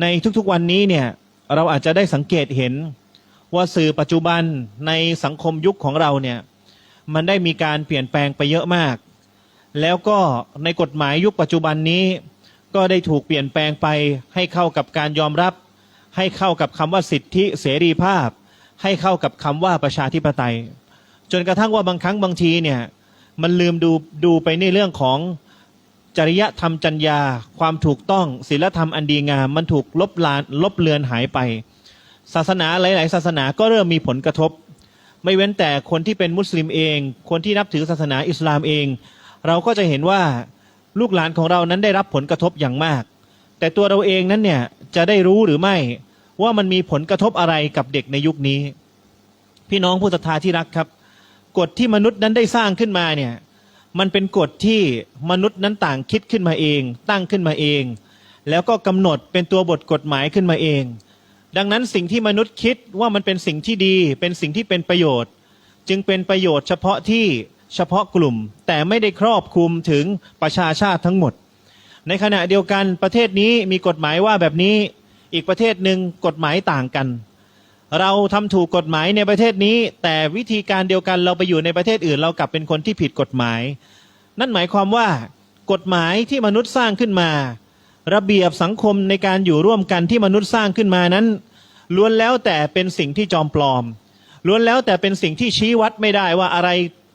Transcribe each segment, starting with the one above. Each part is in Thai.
ในทุกๆวันนี้เนี่ยเราอาจจะได้สังเกตเห็นว่าสื่อปัจจุบันในสังคมยุคของเราเนี่ยมันได้มีการเปลี่ยนแปลงไปเยอะมาก แล้วก็ในกฎหมายยุคปัจจุบันนี้ ก็ได้ถูกเปลี่ยนแปลงไปให้เข้ากับการยอมรับ ให้เข้ากับคำว่าสิทธิเสรีภาพ ให้เข้ากับคำว่าประชาธิปไตย จนกระทั่งว่าบางครั้งบางทีเนี่ยมันลืมดูดูไปในเรื่องของ จริยธรรมจัญญา ความถูกต้องศีลธรรมอันดีงามมันถูกลบลานลบเลือนหายไป ศาสนาหลาย ๆ ศาสนาก็เริ่มมีผลกระทบ ไม่เว้นแต่คนที่เป็นมุสลิมเอง คนที่นับถือศาสนาอิสลามเอง เราก็จะเห็นว่าลูกหลานของเรานั้นได้รับผลกระทบอย่างมาก แต่ตัวเราเองนั้นเนี่ยจะได้รู้หรือไม่ว่ามันมีผลกระทบอะไรกับเด็กในยุคนี้ พี่น้องผู้ศรัทธาที่รักครับ กฎที่มนุษย์นั้นได้สร้างขึ้นมาเนี่ย มันเป็นกฎที่มนุษย์นั้นต่างคิดขึ้นมาเอง ตั้งขึ้นมาเอง แล้วก็กำหนดเป็นตัวบทกฎหมายขึ้นมาเอง ดังนั้นสิ่งที่มนุษย์คิดว่ามันเป็นสิ่งที่ดี เป็นสิ่งที่เป็นประโยชน์ จึงเป็นประโยชน์เฉพาะที่เฉพาะกลุ่ม แต่ไม่ได้ครอบคลุมถึงประชาชาติทั้งหมด ในขณะเดียวกันประเทศนี้มีกฎหมายว่าแบบนี้อีกประเทศหนึ่งกฎหมายต่างกัน เราทำถูกกฎหมายในประเทศนี้ แต่วิธีการเดียวกันเราไปอยู่ในประเทศอื่น เรากลับเป็นคนที่ผิดกฎหมาย นั่นหมายความว่ากฎหมายที่มนุษย์สร้างขึ้นมา ระเบียบสังคมในการอยู่ร่วมกันที่มนุษย์สร้างขึ้นมานั้นล้วนแล้วแต่เป็นสิ่งที่จอมปลอมล้วนแล้วแต่เป็นสิ่งที่ชี้วัดไม่ได้ว่าอะไร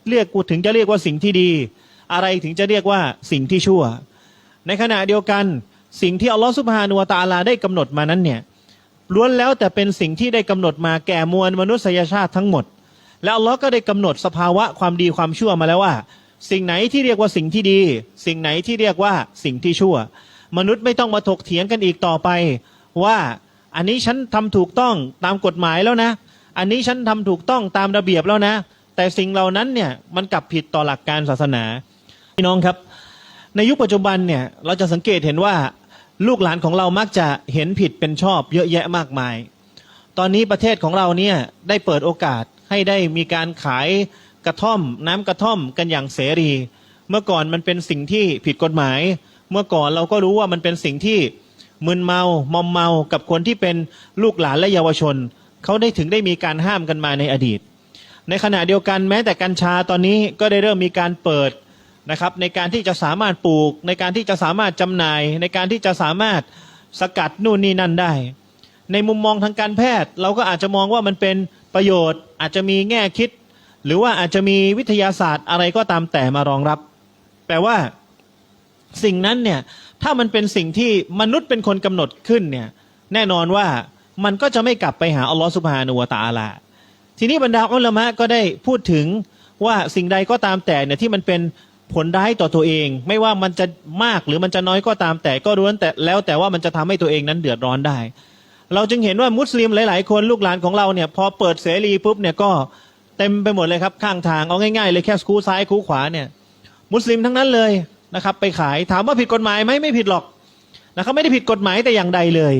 เรียกถึงจะเรียกว่าสิ่งที่ดี อะไรถึงจะเรียกว่าสิ่งที่ชั่ว ในขณะเดียวกันสิ่งที่อัลลอฮฺสุบฮานุวะตะอาลาได้กำหนดมานั้นเนี่ย ล้วนแล้วแต่เป็นสิ่งที่ได้กำหนดมาแก่มวลมนุษยชาติทั้งหมด แล้วอัลลอฮ์ก็ได้กำหนดสภาวะความดีความชั่วมาแล้วว่า สิ่งไหนที่เรียกว่าสิ่งที่ดี สิ่งไหนที่เรียกว่าสิ่งที่ชั่ว มนุษย์ไม่ต้องมาถกเถียงกันอีกต่อไป ว่าอันนี้ฉันทำถูกต้องตามกฎหมายแล้วนะ อันนี้ฉันทำถูกต้องตามระเบียบแล้วนะ แต่สิ่งเหล่านั้นเนี่ยมันกลับผิดต่อหลักการศาสนาพี่น้องครับ ในยุคปัจจุบันเนี่ยเราจะสังเกตเห็นว่า ลูกหลานของเรามักจะเห็นผิดเป็นชอบเยอะแยะมากมาย ตอนนี้ประเทศของเราเนี่ยได้เปิดโอกาสให้ได้มีการขายกระท่อม น้ำกระท่อมกันอย่างเสรี เมื่อก่อนมันเป็นสิ่งที่ผิดกฎหมาย เมื่อก่อนเราก็รู้ว่ามันเป็นสิ่งที่มึนเมามอมเมากับคนที่เป็นลูกหลานและเยาวชน เขาได้ถึงได้มีการห้ามกันมาในอดีต ในขณะเดียวกันแม้แต่กัญชาตอนนี้ก็ได้เริ่มมีการเปิด นะครับในการที่จะสามารถปลูก ในการที่จะสามารถจำหน่าย ในการที่จะสามารถสกัดนู่นนี่นั่นได้ ในมุมมองทางการแพทย์ เราก็อาจจะมองว่ามันเป็นประโยชน์ อาจจะมีแง่คิด หรือว่าอาจจะมีวิทยาศาสตร์อะไรก็ตามแต่มารองรับ แปลว่าสิ่งนั้นเนี่ยถ้ามันเป็นสิ่งที่มนุษย์เป็นคนกำหนดขึ้นเนี่ยแน่นอนว่ามันก็จะไม่กลับไปหาอัลลอฮฺสุบฮานุวะตาลาทีนี้บรรดาอัลลามะก็ได้พูดถึงว่าสิ่งใดก็ตามแต่เนี่ยที่มันเป็น ผลร้ายต่อตัวเอง ไม่ว่ามันจะมากหรือมันจะน้อยก็ตามแต่ก็รู้แต่แล้วแต่ว่ามันจะทำให้ตัวเองนั้นเดือดร้อนได้ เราจึงเห็นว่ามุสลิมหลาย ๆ คนลูกหลานของเราเนี่ยพอเปิดเสรีปุ๊บเนี่ยก็เต็มไปหมดเลยครับข้างทางเอาง่ายๆเลยแค่คูซ้ายคูขวาเนี่ยมุสลิมทั้งนั้นเลยนะครับไปขายถามว่าผิดกฎหมายไหมไม่ผิดหรอกนะครับไม่ได้ผิดกฎหมายแต่อย่างใดเลย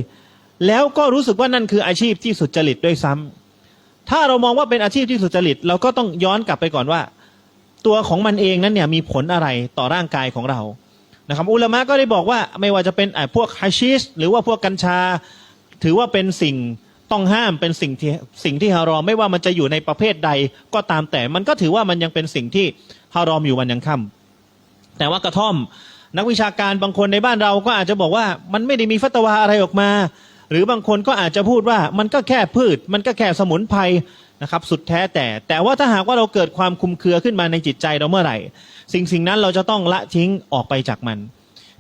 แล้วก็รู้สึกว่านั่นคืออาชีพที่สุจริตด้วยซ้ำถ้าเรามองว่าเป็นอาชีพที่สุจริต เราก็ต้องย้อนกลับไปก่อนว่า ตัวของมันเองนั้นเนี่ยมีผลอะไรต่อร่างกายของเรานะครับอุลามะก็ได้บอกว่าไม่ว่าจะเป็นพวกฮาชิชหรือว่าพวกกัญชา ถือว่าเป็นสิ่งต้องห้ามเป็นสิ่งที่สิ่งที่ฮารอมไม่ว่ามันจะอยู่ในประเภทใดก็ตามแต่มันก็ถือว่ามันยังเป็นสิ่งที่ฮารอมอยู่วันยังค่ำแต่ว่ากระท่อมนักวิชาการบางคนในบ้านเราก็อาจจะบอกว่ามันไม่ได้มีฟัตวาอะไรออกมา หรือบางคนก็อาจจะพูดว่ามันก็แค่พืช มันก็แค่สมุนไพร นะครับสุดแท้แต่ แต่ว่าถ้าหากว่าเราเกิดความคุมเครือขึ้นมาในจิตใจเราเมื่อไหร่ สิ่งสิ่งนั้นเราจะต้องละทิ้งออกไปจากมัน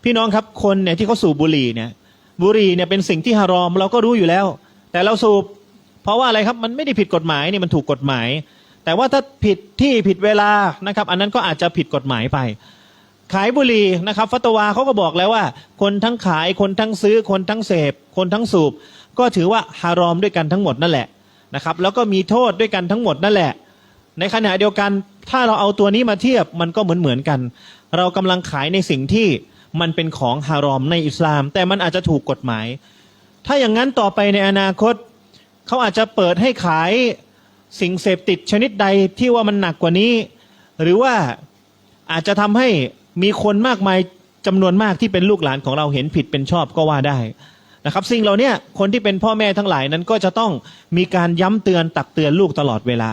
พี่น้องครับคนเนี่ยที่เขาสูบบุหรี่เนี่ยบุหรี่เนี่ยเป็นสิ่งที่ฮารอมเราก็รู้อยู่แล้ว แต่เราสูบ เพราะว่าอะไรครับมันไม่ได้ผิดกฎหมายนี่มันถูกกฎหมาย แต่ว่าถ้าผิดที่ผิดเวลานะครับ อันนั้นก็อาจจะผิดกฎหมายไป ขายบุหรี่นะครับ ฟัตวาเขาก็บอกแล้วว่า คนทั้งขายคนทั้งซื้อคนทั้งเสพ คนทั้งสูบ ก็ถือว่าฮารอมด้วยกันทั้งหมดนั่นแหละ นะครับ แล้วก็มีโทษด้วยกันทั้งหมดนั่นแหละ ในขณะเดียวกันถ้าเราเอาตัวนี้มาเทียบมันก็เหมือนเหมือนกัน เรากำลังขายในสิ่งที่มันเป็นของฮารอมในอิสลาม แต่มันอาจจะถูกกฎหมาย ถ้าอย่างนั้นต่อไปในอนาคต เขาอาจจะเปิดให้ขายสิ่งเสพติดชนิดใดที่ว่ามันหนักกว่านี้ หรือว่าอาจจะทำให้มีคนมากมายจำนวนมากที่เป็นลูกหลานของเราเห็นผิดเป็นชอบก็ว่าได้ นะครับ สิ่งเหล่าเนี้ยคนที่เป็นพ่อแม่ทั้งหลายนั้นก็จะต้องมีการย้ำเตือนตักเตือนลูกตลอดเวลา